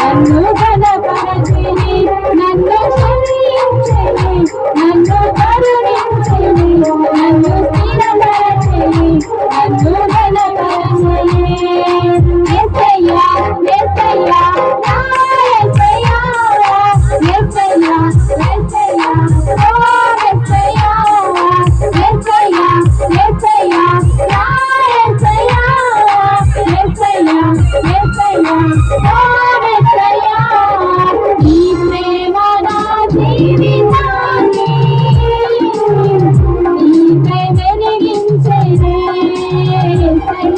నన్ను గణప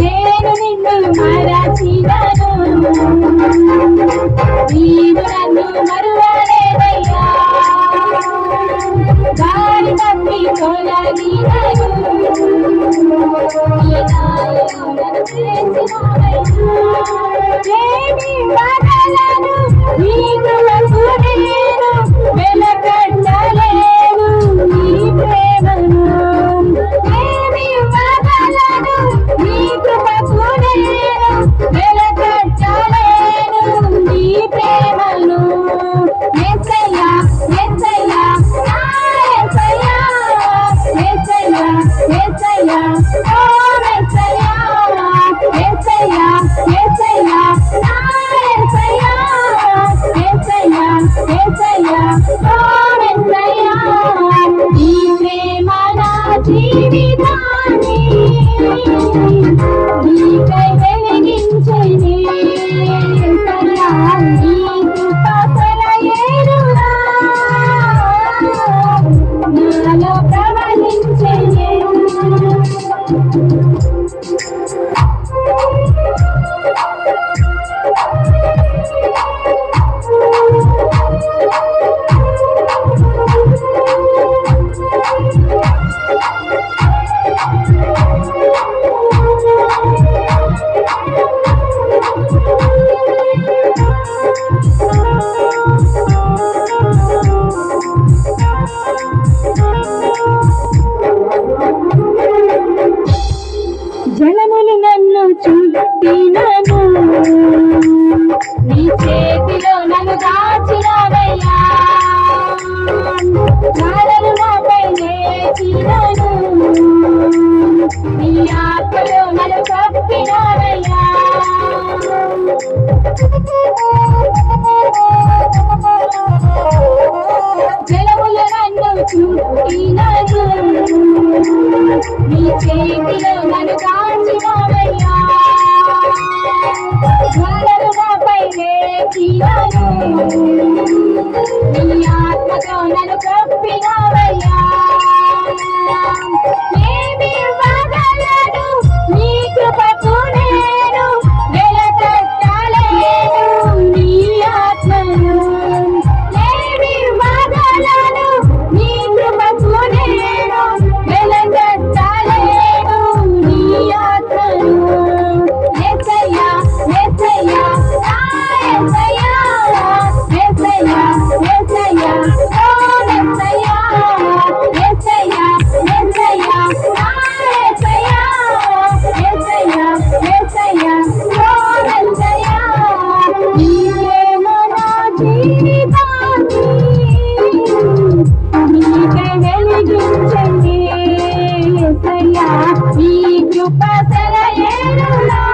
నేను నిన్ను మరచినను. నీవు నన్ను మరువ విడిచినను నీ చేతిలో నన్ను దాచినవయ్యా. నారలు నాపై నేచినను నీ ఆత్మలో నన్ను కప్పినవయ్యా. ఈ కృప సెలయేరులో